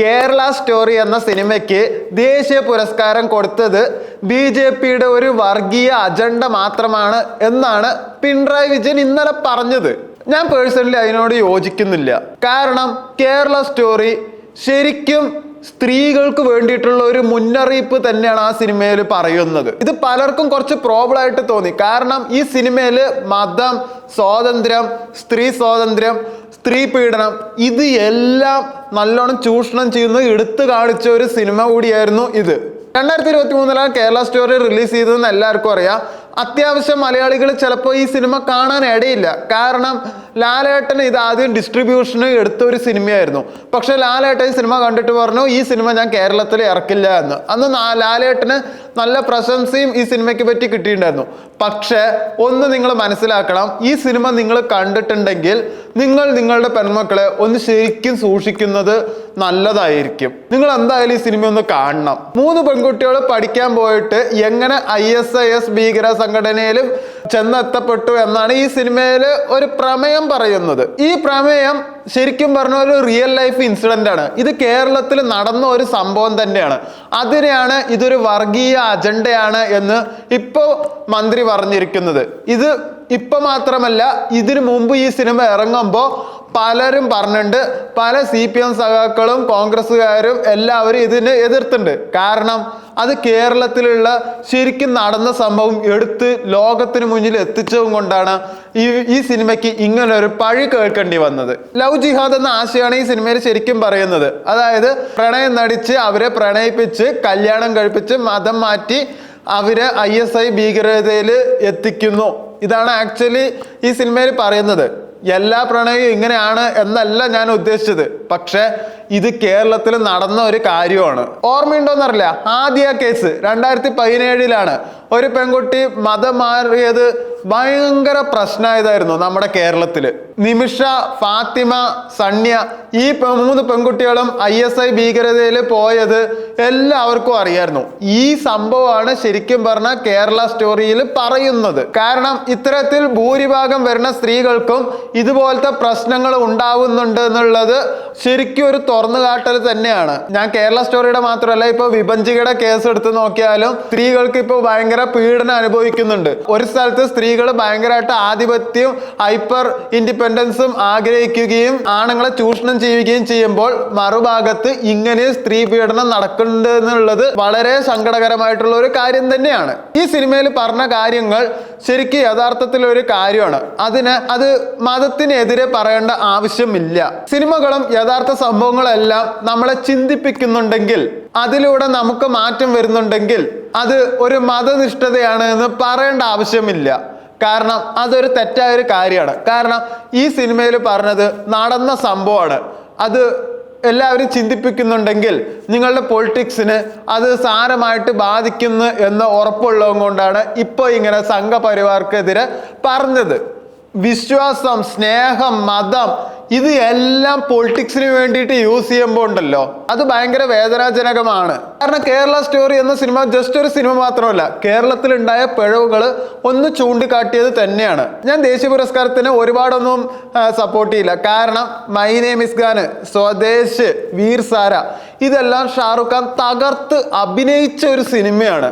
Kerala story എന്ന സിനിമയ്ക്ക് ദേശീയ പുരസ്കാരം കൊടുത്തത് ബി ജെ പിയുടെ ഒരു വർഗീയ അജണ്ട മാത്രമാണ് എന്നാണ് പിണറായി വിജയൻ ഇന്നലെ പറഞ്ഞത്. ഞാൻ പേഴ്സണലി അതിനോട് യോജിക്കുന്നില്ല. കാരണം കേരള സ്റ്റോറി ശരിക്കും സ്ത്രീകൾക്ക് വേണ്ടിയിട്ടുള്ള ഒരു മുന്നറിയിപ്പ് തന്നെയാണ് ആ സിനിമയിൽ പറയുന്നത്. ഇത് പലർക്കും കുറച്ച് പ്രോബ്ലം ആയിട്ട് തോന്നി. കാരണം ഈ സിനിമയിൽ മതം സ്വാതന്ത്ര്യം സ്ത്രീ സ്വാതന്ത്ര്യം സ്ത്രീ പീഡനം. ഇത് എല്ലാം നല്ലോണം ചൂഷണം ചെയ്യുന്നത് എടുത്തു കാണിച്ച ഒരു സിനിമ കൂടിയായിരുന്നു ഇത്. രണ്ടായിരത്തി ഇരുപത്തി മൂന്നിലാണ് കേരള സ്റ്റോറി റിലീസ് ചെയ്തതെന്ന് എല്ലാവർക്കും അറിയാം. അത്യാവശ്യം മലയാളികൾ ചിലപ്പോൾ ഈ സിനിമ കാണാൻ ഇടയില്ല. കാരണം ലാലേട്ടൻ ഇത് ആദ്യം ഡിസ്ട്രിബ്യൂഷന് എടുത്ത ഒരു സിനിമയായിരുന്നു. പക്ഷെ ലാലേട്ടൻ ഈ സിനിമ കണ്ടിട്ട് പറഞ്ഞു ഈ സിനിമ ഞാൻ കേരളത്തിൽ ഇറക്കില്ല എന്ന്. അന്ന് ലാലേട്ടന് നല്ല പ്രശംസയും ഈ സിനിമയ്ക്ക് പറ്റി കിട്ടിയിട്ടുണ്ടായിരുന്നു. പക്ഷേ ഒന്ന് നിങ്ങൾ മനസ്സിലാക്കണം ഈ സിനിമ നിങ്ങൾ കണ്ടിട്ടുണ്ടെങ്കിൽ നിങ്ങൾ നിങ്ങളുടെ പെൺമക്കളെ ഒന്ന് ശരിക്കും സൂക്ഷിക്കുന്നത് നല്ലതായിരിക്കും. നിങ്ങൾ എന്തായാലും ഈ സിനിമ ഒന്ന് കാണണം. മൂന്ന് പെൺകുട്ടികൾ പഠിക്കാൻ പോയിട്ട് എങ്ങനെ ഐ എസ് ഐ എസ് ഭീകര സംഘടനയിൽ ചെന്നെത്തപ്പെട്ടു എന്നാണ് ഈ സിനിമയിൽ ഒരു പ്രമേയം പറയുന്നത്. ഈ പ്രമേയം ശരിക്കും പറഞ്ഞ ഒരു റിയൽ ലൈഫ് ഇൻസിഡന്റ് ആണ്. ഇത് കേരളത്തിൽ നടന്ന ഒരു സംഭവം തന്നെയാണ്. അതിനെയാണ് ഇതൊരു വർഗീയ അജണ്ടയാണ് എന്ന് ഇപ്പോ മന്ത്രി പറഞ്ഞിരിക്കുന്നത്. ഇത് ഇപ്പൊ മാത്രമല്ല ഇതിനു മുമ്പ് ഈ സിനിമ ഇറങ്ങുമ്പോൾ പലരും പറഞ്ഞിട്ടുണ്ട് പല സി പി എം സഖാക്കളും കോൺഗ്രസ്സുകാരും എല്ലാവരും ഇതിനെ എതിർത്തുണ്ട് കാരണം അത് കേരളത്തിലുള്ള ശരിക്കും നടന്ന സംഭവം എടുത്ത് ലോകത്തിന് മുന്നിൽ എത്തിച്ചതും കൊണ്ടാണ് ഈ ഈ സിനിമയ്ക്ക് ഇങ്ങനെ ഒരു പഴി കേൾക്കേണ്ടി വന്നത്. ലവ് ജിഹാദ് എന്ന ആശയമാണ് ഈ സിനിമയിൽ ശരിക്കും പറയുന്നത്. അതായത് പ്രണയം നടിച്ച് അവരെ പ്രണയിപ്പിച്ച് കല്യാണം കഴിപ്പിച്ച് മതം മാറ്റി അവരെ ഐ എസ് ഐ ഭീകരതയിൽ എത്തിക്കുന്നു. ഇതാണ് ആക്ച്വലി ഈ സിനിമയിൽ പറയുന്നത്. എല്ലാ പ്രണയവും ഇങ്ങനെയാണ് എന്നല്ല ഞാൻ ഉദ്ദേശിച്ചത്. പക്ഷെ ഇത് കേരളത്തിൽ നടന്ന ഒരു കാര്യമാണ്. ഓർമ്മയുണ്ടോന്നറിയില്ല. ആദ്യ കേസ് രണ്ടായിരത്തി പതിനേഴിലാണ് ഒരു പെൺകുട്ടി മതം മാറിയത് ഭയങ്കര പ്രശ്നമായതായിരുന്നു നമ്മുടെ കേരളത്തിൽ നിമിഷ ഫാത്തിമ സണ്യ ഈ മൂന്ന് പെൺകുട്ടികളും ഐ എസ് ഐ ഭീകരതയിൽ പോയത് എല്ലാവർക്കും അറിയായിരുന്നു. ഈ സംഭവമാണ് ശരിക്കും പറഞ്ഞ കേരള സ്റ്റോറിയിൽ പറയുന്നത്. കാരണം ഇത്തരത്തിൽ ഭൂരിഭാഗം വരുന്ന സ്ത്രീകൾക്കും ഇതുപോലത്തെ പ്രശ്നങ്ങൾ ഉണ്ടാവുന്നുണ്ട് എന്നുള്ളത് ശരിക്കും ഒരു തുറന്നുകാട്ടൽ തന്നെയാണ്. ഞാൻ കേരള സ്റ്റോറിയുടെ മാത്രമല്ല ഇപ്പൊ വിഭജികയുടെ കേസ് എടുത്ത് നോക്കിയാലും സ്ത്രീകൾക്ക് ഇപ്പോൾ ഭയങ്കര പീഡനം അനുഭവിക്കുന്നുണ്ട്. ഒരു സ്ഥലത്ത് സ്ത്രീകൾ ഭയങ്കരമായിട്ട് ആധിപത്യവും ഹൈപ്പർ ഇൻഡിപെൻഡൻസും ആഗ്രഹിക്കുകയും ആണുങ്ങളെ ചൂഷണം ചെയ്യുകയും ചെയ്യുമ്പോൾ മറുഭാഗത്ത് ഇങ്ങനെ സ്ത്രീ പീഡനം നടക്കുന്നുണ്ട് എന്നുള്ളത് വളരെ സങ്കടകരമായിട്ടുള്ള ഒരു കാര്യം തന്നെയാണ്. ഈ സിനിമയിൽ പറഞ്ഞ കാര്യങ്ങൾ ശരിക്കും യഥാർത്ഥത്തിൽ ഒരു കാര്യമാണ്. അതിന് അത് മതത്തിനെതിരെ പറയേണ്ട ആവശ്യമില്ല. സിനിമകളും യഥാർത്ഥ സംഭവങ്ങളെല്ലാം നമ്മളെ ചിന്തിപ്പിക്കുന്നുണ്ടെങ്കിൽ അതിലൂടെ നമുക്ക് മാറ്റം വരുന്നുണ്ടെങ്കിൽ അത് ഒരു മതനിഷ്ഠതയാണ് എന്ന് പറയേണ്ട ആവശ്യമില്ല. കാരണം അതൊരു തെറ്റായ ഒരു കാര്യമാണ്. കാരണം ഈ സിനിമയിൽ പറഞ്ഞത് നടന്ന സംഭവമാണ്. അത് എല്ലാവരും ചിന്തിപ്പിക്കുന്നുണ്ടെങ്കിൽ നിങ്ങളുടെ പൊളിറ്റിക്സിന് അത് സാരമായിട്ട് ബാധിക്കുന്നു എന്ന് ഉറപ്പുള്ളത് കൊണ്ടാണ് ഇപ്പോൾ ഇങ്ങനെ സംഘപരിവാർക്കെതിരെ പറഞ്ഞത്. വിശ്വാസം സ്നേഹം മതം ഇത് എല്ലാം പൊളിറ്റിക്സിന് വേണ്ടിയിട്ട് യൂസ് ചെയ്യുമ്പോൾ ഉണ്ടല്ലോ. അത് ഭയങ്കര വേദനാജനകമാണ്. കാരണം കേരള സ്റ്റോറി എന്ന സിനിമ ജസ്റ്റ് ഒരു സിനിമ മാത്രമല്ല കേരളത്തിലുണ്ടായ പിഴവുകൾ ഒന്ന് ചൂണ്ടിക്കാട്ടിയത് തന്നെയാണ്. ഞാൻ ദേശീയ പുരസ്കാരത്തിന് ഒരുപാടൊന്നും സപ്പോർട്ട് ചെയ്യില്ല. കാരണം my name is Swades Veer Zaara. ഇതെല്ലാം ഷാറുഖ് ഖാൻ തകർത്ത് അഭിനയിച്ച ഒരു സിനിമയാണ്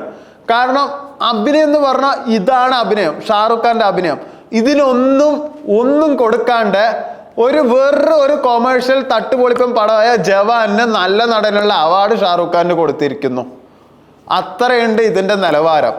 കാരണം അഭിനയം എന്ന് പറഞ്ഞാൽ ഇതാണ് അഭിനയം ഷാറുഖ് ഖാന്റെ അഭിനയം. ഇതിനൊന്നും ഒന്നും കൊടുക്കാണ്ട് ഒരു വെറും ഒരു കൊമേഴ്ഷ്യൽ തട്ടുപൊളിപ്പം പടമായ ജവാന് നല്ല നടനുള്ള അവാർഡ് ഷാറുഖ് ഖാന് കൊടുത്തിരിക്കുന്നു. അത്രയുണ്ട് ഇതിന്റെ നിലവാരം.